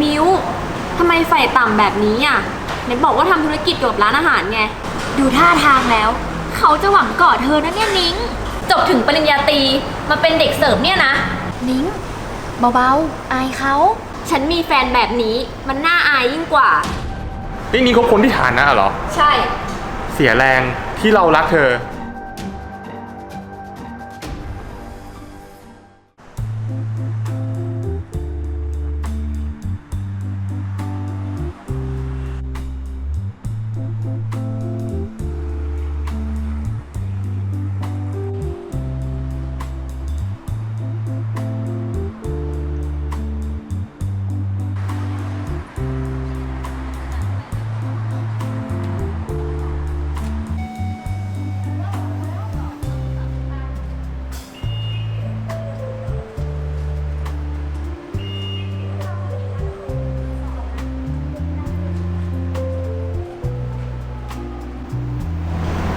มิวทำไมไฟต่ำแบบนี้อะไหนบอกว่าทำธุรกิจเกี่ยวกับร้านอาหารไง ดูท่าทางแล้ว เขาจะหวังกอดเธอนะเนี่ยนิ้ง จบถึงปริญญาตรีมาเป็นเด็กเสิร์ฟเนี่ยนะ นิ้ง เบาๆ อายเขา ฉันมีแฟนแบบนี้มันน่าอายยิ่งกว่า นี่นี่เขาคนที่ฐานะเหรอ ใช่ เสียแรงที่เรารักเธอ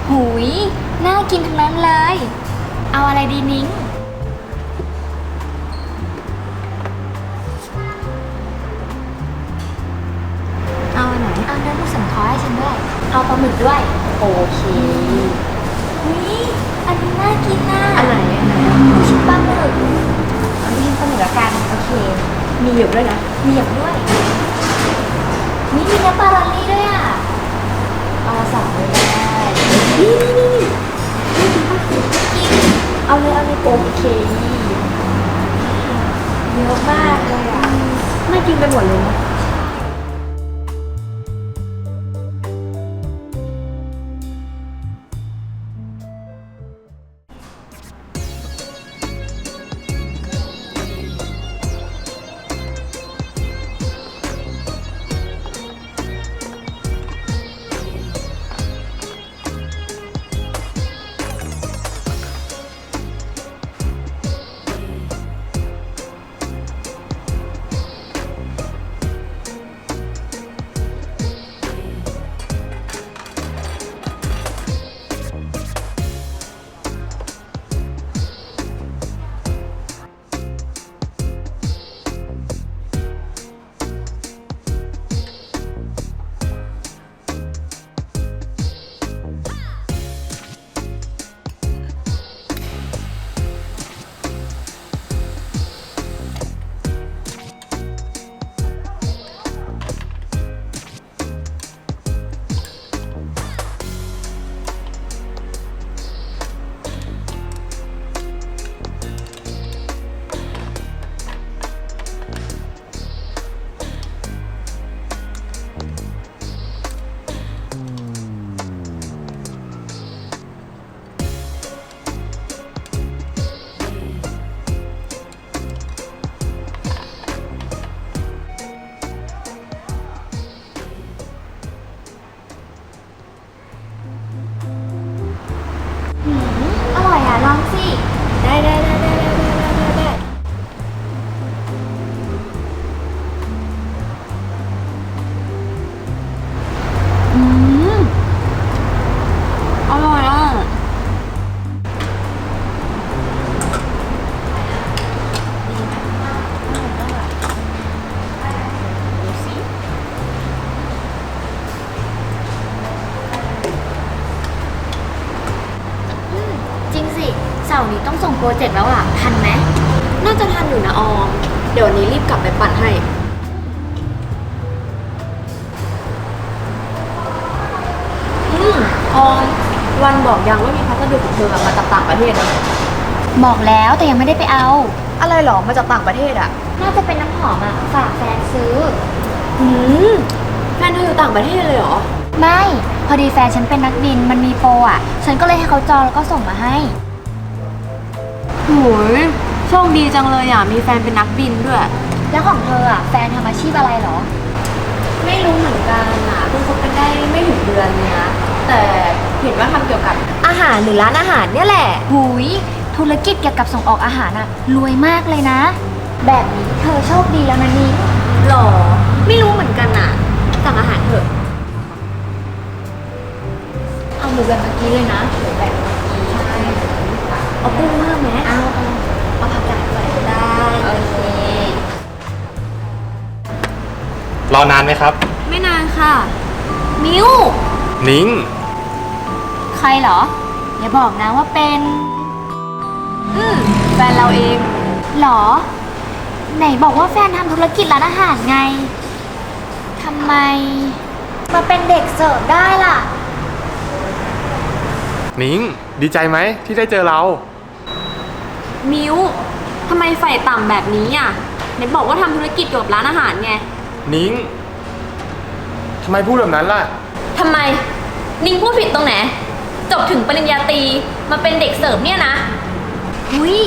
หุยน่ากินทั้งนั้นเลย เอาอะไรดีนิ้ง เอาอันไหนเอาเนื้อลูกสันคอให้ฉันด้วย เอาปลาหมึกด้วย โอเคหุยอันนี้น่ากินน่ะอันไหนอันไหนลูกชิ้นปลาหมึกอันนี้ปลาหมึกละกัน โอเค มีหยกด้วยนะ มีอย่างด้วยนี่มีน้ำปลา เอาเลยโอเคเยอะมากเลยอะน่ากินไปหมดเลยนะ โปรเจกต์แล้วอะทันไหมน่าจะทันอยู่นะออม เดี๋ยววันนี้รีบกลับไปปั่นให้ อืมออม วันบอกยังว่ามีพัสดุของเธออะมาจากต่างประเทศนะบอกแล้วแต่ยังไม่ได้ไปเอา อะไรหรอมาจากต่างประเทศอะน่าจะเป็นน้ำหอมอะฝากแฟนซื้อ อืมแฟนเธออยู่ต่างประเทศเลยเหรอ ไม่ พอดีแฟนฉันเป็นนักบินมันมีโปรอะ ฉันก็เลยให้เขาจองแล้วก็ส่งมาให้โหยโชคดีจังเลยอะ มีแฟนเป็นนักบินด้วย แล้วของเธออะ แฟนทำอาชีพอะไรเหรอ ไม่รู้เหมือนกันอะเพิ่งคบกันได้ไม่ถึงเดือนเนี่ยนะแต่เห็นว่าทำเกี่ยวกับ อาหารหรือร้านอาหารเนี่ยแหละ หุยธุรกิจเกี่ยวกับส่งออกอาหารอะ รวยมากเลยนะ แบบนี้เธอโชคดีแล้วนะนิ้งหรอ ไม่รู้เหมือนกันอะสั่งอาหารเถอะ เอาหมูแบบเมื่อกี้เลยนะหมูแบบ อนานไหมครับ ไม่นานค่ะ มิวนิ้ง ใครเหรอ อย่าบอกนะว่าเป็น อืมแฟนเราเอง หรอ ไหนบอกว่าแฟนทำธุรกิจร้านอาหารไงทำไม มาเป็นเด็กเสิร์ฟได้ล่ะ นิ้ง ดีใจไหมที่ได้เจอเรา มิวทำไมไฟต่ำแบบนี้อะไหนบอกว่าทำธุรกิจเกี่ยวกับร้านอาหารไง นิ้งทำไมพูดแบบนั้นล่ะ ทำไม นิงพูดผิดตรงไหน จบถึงปริญญาตรีมาเป็นเด็กเสิร์ฟเนี่ยนะอุ้ย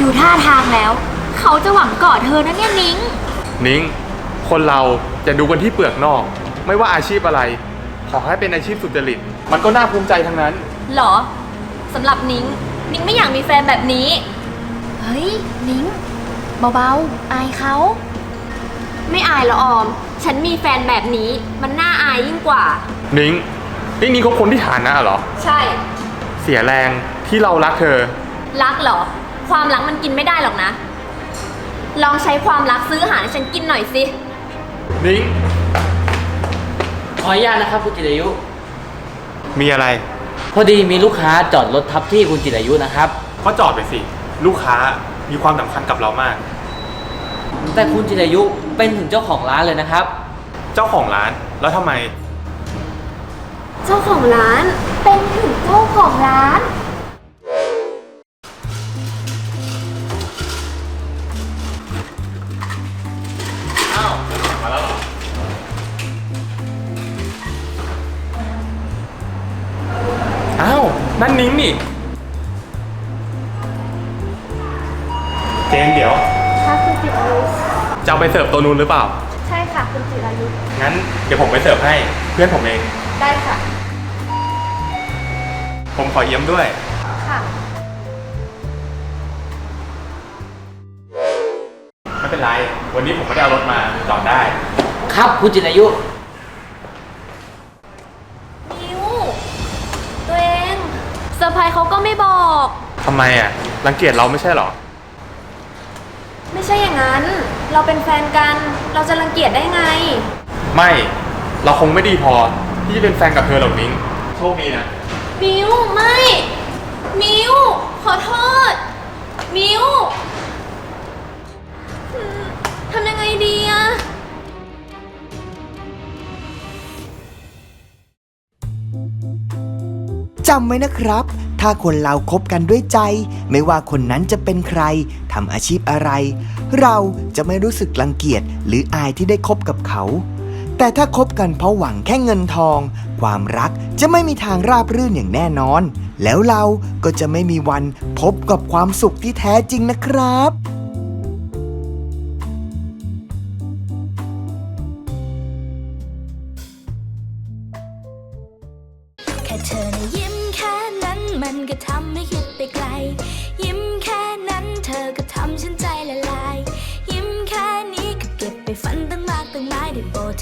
ดูท่าทางแล้ว เขาจะหวังกอดเธอนะเนี่ยนิ้ง นิ้ง คนเราจะดูกันที่เปลือกนอก ไม่ว่าอาชีพอะไร ขอให้เป็นอาชีพสุจริต มันก็น่าภูมิใจทั้งนั้น หรอสำหรับนิงนิงไม่อยากมีแฟนแบบนี้ เฮ้ย นิ้ง เบาๆ อายเขา ไม่อายหรอออม ฉันมีแฟนแบบนี้ มันน่าอายยิ่งกว่า นิ้งนี่นิ้งเขาคนที่ฐานนะเหรอ ใช่ เสียแรงที่เรารักเธอ รักเหรอ ความรักมันกินไม่ได้หรอกนะ ลองใช้ความรักซื้ออาหารให้ฉันกินหน่อยสิ นิ้งขออนุญาตนะครับคุณจิรายุ มีอะไร พอดีมีลูกค้าจอดรถทับที่คุณจิรายุนะครับ ก็จอดไปสิ ลูกค้ามีความสำคัญกับเรามาก แต่คุณจิรายุ เป็นถึงเจ้าของร้านเลยนะครับ เจ้าของร้านแล้วทำไม เจ้าของร้านเป็นถึงเจ้าของร้าน อ้าวมาแล้วเหรอ อ้าว นั่นนิ้งนี่ เจนเดี๋ยวค่ะคุณจิรายุ จะเอาไปเสิร์ฟตัวนู้นหรือเปล่า ใช่ค่ะ คุณจิรายุงั้นเดี๋ยวผมไปเสิร์ฟให้เพื่อนผมเอง ได้ค่ะ ผมขอเยี่ยมด้วย ค่ะ ไม่เป็นไร วันนี้ผมไม่ได้เอารถมาจอดได้ ครับคุณจิรายุมิว ตัวเองเซอร์ไพรส์เขาก็ไม่บอก ทำไมอะ รังเกียจเราไม่ใช่เหรอ ไม่ใช่อย่างนั้น เราเป็นแฟนกัน เราจะรังเกียจได้ไง ไม่เราคงไม่ดีพอที่จะเป็นแฟนกับเธอหรอกนิ้งโชคดีนะ มิวไม่ มิวขอโทษ มิวอืมทำยังไงดีอะ จำไว้นะครับ ถ้าคนเราคบกันด้วยใจ ไม่ว่าคนนั้นจะเป็นใครทำอาชีพอะไร เราจะไม่รู้สึกรังเกียจหรืออายที่ได้คบกับเขา แต่ถ้าคบกันเพราะหวังแค่เงินทอง ความรักจะไม่มีทางราบรื่นอย่างแน่นอน แล้วเราก็จะไม่มีวันพบกับความสุขที่แท้จริงนะครับแค่เธอนะยิ้มแค่นั้นมันก็ทำให้คิดไปไกล